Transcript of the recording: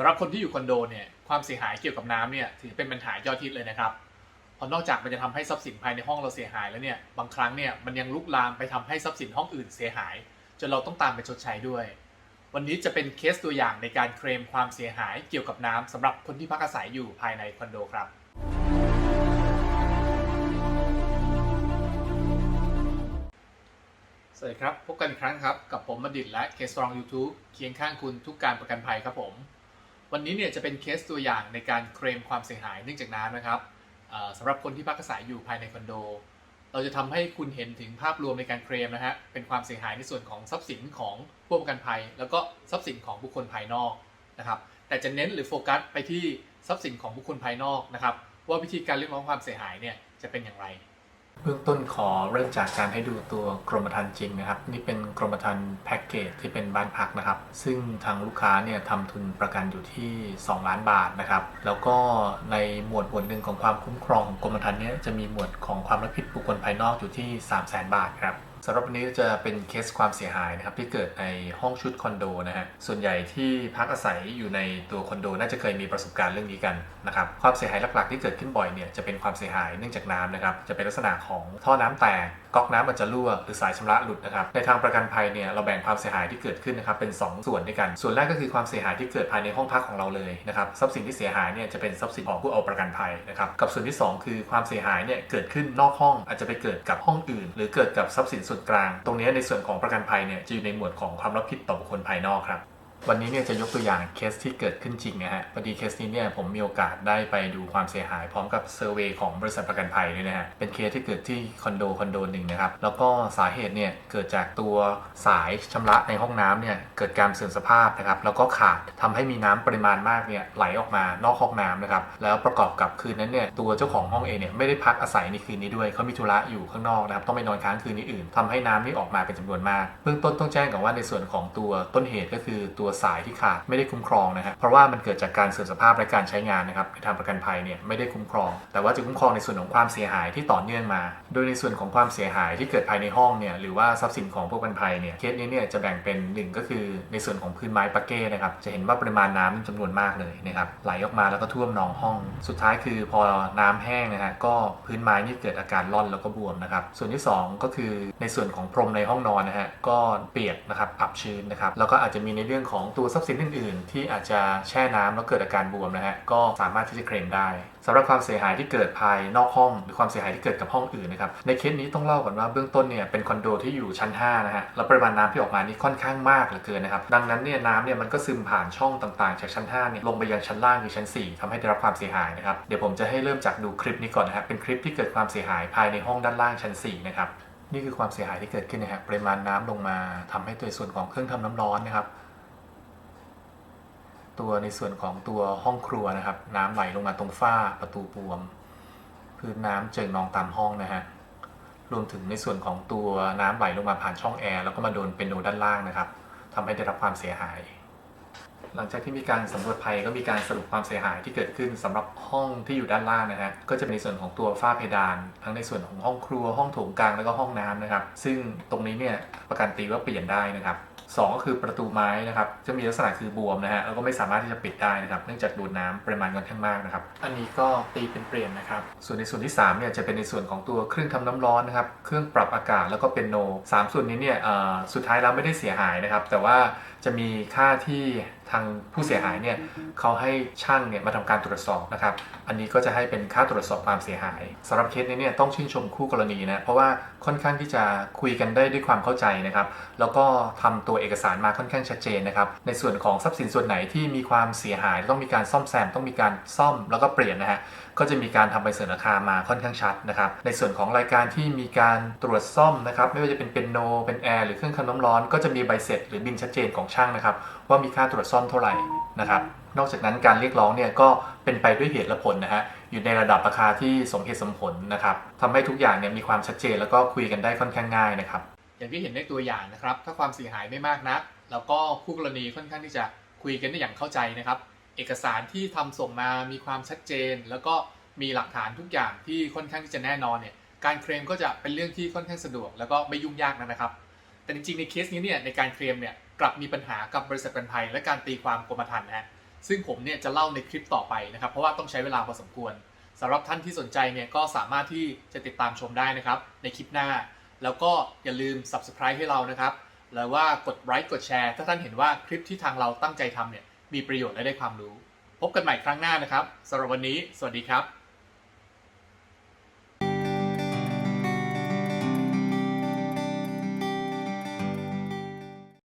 สำหรับคนที่อยู่คอนโดเนี่ยความเสียหายเกี่ยวกับน้ำเนี่ยถือเป็นปัญหายอดฮิตเลยนะครับเพราะนอกจากมันจะทำให้ทรัพย์สินภายในห้องเราเสียหายแล้วเนี่ยบางครั้งเนี่ยมันยังลุกลามไปทำให้ทรัพย์สินห้องอื่นเสียหายจนเราต้องตามไปชดใช้ด้วย วันนี้จะเป็นเคสตัวอย่างในการเคลมความเสียหายเกี่ยวกับน้ำสำหรับคนที่พักอาศัยอยู่ภายในคอนโดครับสวัสดีครับ พบกันอีกครั้งครับ กับผมมดิตและเคสตรอง YouTube เคียงข้างคุณทุกการประกันภัยครับผม วันนี้เนี่ยจะเป็นเคสตัวอย่างในการเคลมความเสียหายเนื่องจากน้ำนะครับสำหรับคนที่พักอาศัยอยู่ภายในคอนโด เราจะทำให้คุณเห็นถึงภาพรวมในการเคลมนะฮะเป็นความเสียหายในส่วนของทรัพย์สินของผู้ประกันภัย แล้วก็ทรัพย์สินของบุคคลภายนอกนะครับแต่จะเน้นหรือโฟกัสไปที่ทรัพย์สินของบุคคลภายนอกนะครับว่าวิธีการเรียกร้องความเสียหายเนี่ยจะเป็นอย่างไร เบื้องต้นขอเริ่มจากการให้ดูตัวกรมธรรม์จริงนะครับ นี่เป็นกรมธรรม์แพ็กเกจที่เป็นบ้านพักนะครับ ซึ่งทางลูกค้าเนี่ยทำทุนประกันอยู่ที่ 2 ล้านบาทนะครับ แล้วก็ในหมวดหมวดหนึ่งของความคุ้มครองของกรมธรรม์เนี้จะมีหมวดของความรับผิดบุคคลภายนอกอยู่ที่ 3 0 0 0 0 0 บาทครับ สำหรับวันนี้จะเป็นเคสความเสียหายนะครับที่เกิดในห้องชุดคอนโดนะฮะส่วนใหญ่ที่พักอาศัยอยู่ในตัวคอนโด น่าจะเคยมีประสบการณ์เรื่องนี้กันนะครับความเสียหายหลักๆที่เกิดขึ้นบ่อยเนี่ยจะเป็นความเสียหายเนื่องจากน้ำนะครับจะเป็นลักษณะของท่อน้ำแตกก๊อกน้ำอาจจะรั่วหรือสายชำระหลุดนะครับในทางประกันภัยเนี่ยเราแบ่งความเสียหายที่เกิดขึ้นนะครับเป็น 2 ส่วนด้วยกัน ส่วนแรกก็คือความเสียหายที่เกิดภายในห้องพักของเราเลยนะครับทรัพย์สินที่เสียหายเนี่ยจะเป็นทรัพย์สินของผู้เอาประกันภัยนะครับกับส่วนที่ 2 คือความเสียหายเนี่ยเกิดขึ้นนอกห้องอาจจะไปเกิดกับห้องอื่น หรือเกิดกับทรัพย์สินส่วนกลาง ตรงนี้ในส่วนของประกันภัยเนี่ยจะอยู่ในหมวดของความรับผิดต่อบุคคลภายนอกครับ วันนี้เนี่ยจะยกตัวอย่างเคสที่เกิดขึ้นจริงนะฮะพอดีเคสนี้เนี่ยผมมีโอกาสได้ไปดูความเสียหายพร้อมกับเซอร์เวยของบริษัทประกันภัยด้วยนะฮะ เป็นเคสที่เกิดที่คอนโดคอนโดหนึ่งนะครับ แล้วก็สาเหตุเนี่ยเกิดจากตัวสายชำระในห้องน้ำเนี่ยเกิดการเสื่อมสภาพนะครับ แล้วก็ขาดทำให้มีน้ำปริมาณมากเนี่ยไหลออกมานอกห้องน้ำนะครับ แล้วประกอบกับคืนนั้นเนี่ยตัวเจ้าของห้องเองเนี่ยไม่ได้พักอาศัยในคืนนี้ด้วยเขามีธุระอยู่ข้างนอกนะครับ ต้องไปนอนค้างคืนนี้อื่นทำให้น้ำนี่ออกมาเป็นจำนวนมาก เบื้องต้นต้องแจ้งก่อนว่าในส่วนของตัวต้นเหตุก็คือตัวสายที่ขาดไม่ได้คุ้มครองนะฮะเพราะว่ามันเกิดจากการเสื่อมสภาพและการใช้งานนะครับในทางประกันภัยเนี่ยไม่ได้คุ้มครอง แต่ว่าจะคุ้มครองในส่วนของความเสียหายที่ต่อเนื่องมา โดยในส่วนของความเสียหายที่เกิดภายในห้องเนี่ยหรือว่าทรัพย์สินของผู้ประกันภัยเนี่ยเคสนี้เนี่ยจะแบ่งเป็นหนึ่งก็คือในส่วนของพื้นไม้ปาเก้นะครับจะเห็นว่าปริมาณน้ำจำนวนมากเลยนะครับไหลออกมาแล้วก็ท่วมนองห้อง สุดท้ายคือพอน้ำแห้งนะฮะก็พื้นไม้นี่เกิดอาการร่อนแล้วก็บวมนะครับส่วนที่สองก็คือในส่วนของพรมในห้องนอนนะฮะก็เปียกนะครับอับชื้นนะครับแล้วก็อาจจะมีในเรื่องของตัวทรัพย์สินอื่น ๆ ที่อาจจะแช่น้ำแล้วเกิดอาการบวมนะฮะก็สามารถที่จะเคลมได้สำหรับความเสียหายที่เกิดภายนอกห้อง หรือความเสียหายที่เกิดกับห้องอื่นนะครับในเคสนี้ต้องเล่าก่อนว่าเบื้องต้นเนี่ยเป็นคอนโดที่อยู่ชั้น5นะฮะแล้วปริมาณน้ำที่ออกมานี่ค่อนข้างมากเหลือเกินนะครับดังนั้นเนี่ยน้ำเนี่ยมันก็ซึมผ่านช่องต่างๆ จากชั้น5เนี่ยลงไปยังชั้นล่างคือชั้น 4ทำให้ได้รับความเสียหายนะครับเดี๋ยวผมจะให้เริ่มจากดูคลิปนี้ก่อนนะครับเป็นคลิปที่เกิดความเสียหายภายในห้องด้านล่างชั้น4นะครับนี่คือความเสียหายที่เกิดขึ้นนะฮะปริมาณน้ำลงมาทำให้ตัวส่วนของเครื่องทำน้ำร้อนนะครับ ตัวในส่วนของตัวห้องครัวนะครับ น้ำไหลลงมาตรงฝ้าประตูบวม พื้นน้ำเจิ่งนองตามห้องนะฮะรวมถึงในส่วนของตัวน้ำไหลลงมาผ่านช่องแอร์แล้วก็มาโดนเป็นโนด้านล่างนะครับทำให้ได้รับความเสียหาย หลังจากที่มีการสำรวจภัยก็มีการสรุปความเสียหายที่เกิดขึ้นสำหรับห้องที่อยู่ด้านล่างนะฮะก็จะเป็นในส่วนของตัวฝ้าเพดาน ทั้งในส่วนของห้องครัวห้องโถงกลางแล้วก็ห้องน้ำนะครับ ซึ่งตรงนี้เนี่ยประกันตีว่าเปลี่ยนได้นะครับ สองก็คือประตูไม้นะครับจะมีลักษณะคือบวมนะฮะแล้วก็ไม่สามารถที่จะปิดได้นะครับเนื่องจากดูดน้ำปริมาณค่อนข้างมากนะครับอันนี้ก็ตีเป็นเปลี่ยนนะครับส่วนในส่วนที่3เนี่ยจะเป็นในส่วนของตัวเครื่องทำน้ำร้อนนะครับเครื่องปรับอากาศแล้วก็เป็นโนสามส่วนนี้เนี่ยสุดท้ายแล้วไม่ได้เสียหายนะครับแต่ว่าจะมีค่าที่ ทางผู้เสียหายเนี่ยเขาให้ช่างเนี่ยมาทำการตรวจสอบนะครับ อันนี้ก็จะให้เป็นค่าตรวจสอบความเสียหายสำหรับเคสนี้เนี่ยต้องชื่นชมคู่กรณีนะเพราะว่าค่อนข้างที่จะคุยกันได้ด้วยความเข้าใจนะครับ แล้วก็ทำตัวเอกสารมาค่อนข้างชัดเจนนะครับ ในส่วนของทรัพย์สินส่วนไหนที่มีความเสียหาย ต้องมีการซ่อมแซมต้องมีการซ่อมแล้วก็เปลี่ยนนะฮะก็จะมีการทำใบเสนอราคามาค่อนข้างชัดนะครับ ในส่วนของรายการที่มีการตรวจซ่อมนะครับไม่ว่าจะเป็นเป็นโนเป็นแอร์หรือเครื่องทำน้ำร้อนก็จะมีใบเสร็จหรือบินชัดเจนของช่างนะครับว่ามีค่าตรวจซ่อมเท่าไหร่นะครับ นอกจากนั้นการเรียกร้องเนี่ยก็เป็นไปด้วยเหตุและผลนะฮะ อยู่ในระดับราคาที่สมเหตุสมผลนะครับทำให้ทุกอย่างเนี่ยมีความชัดเจนแล้วก็คุยกันได้ค่อนข้างง่ายนะครับ อย่างที่เห็นในตัวอย่างนะครับ ถ้าความเสียหายไม่มากนัก แล้วก็คู่กรณีค่อนข้างที่จะคุยกันได้อย่างเข้าใจนะครับ เอกสารที่ทำส่งมามีความชัดเจน แล้วก็มีหลักฐานทุกอย่างที่ค่อนข้างที่จะแน่นอนเนี่ย การเคลมก็จะเป็นเรื่องที่ค่อนข้างสะดวก แล้วก็ไม่ยุ่งยากนะครับ แต่จริงๆในเคสนี้เนี่ยในการเคลมเนี่ย กลับมีปัญหากับบริษัทประกันภัย และการตีความกรมธรรม์นะฮะซึ่งผมเนี่ยจะเล่าในคลิปต่อไปนะครับ เพราะว่าต้องใช้เวลาพอสมควรสำหรับท่านที่สนใจเนี่ยก็สามารถที่จะติดตามชมได้นะครับ ในคลิปหน้า แล้วก็อย่าลืม subscribe ให้เรานะครับแล้วว่ากดไลค์กดแชร์ ถ้าท่านเห็นว่าคลิปที่ทางเราตั้งใจทำเนี่ยมีประโยชน์และได้ความรู้ พบกันใหม่ครั้งหน้านะครับสำหรับวันนี้ สวัสดีครับ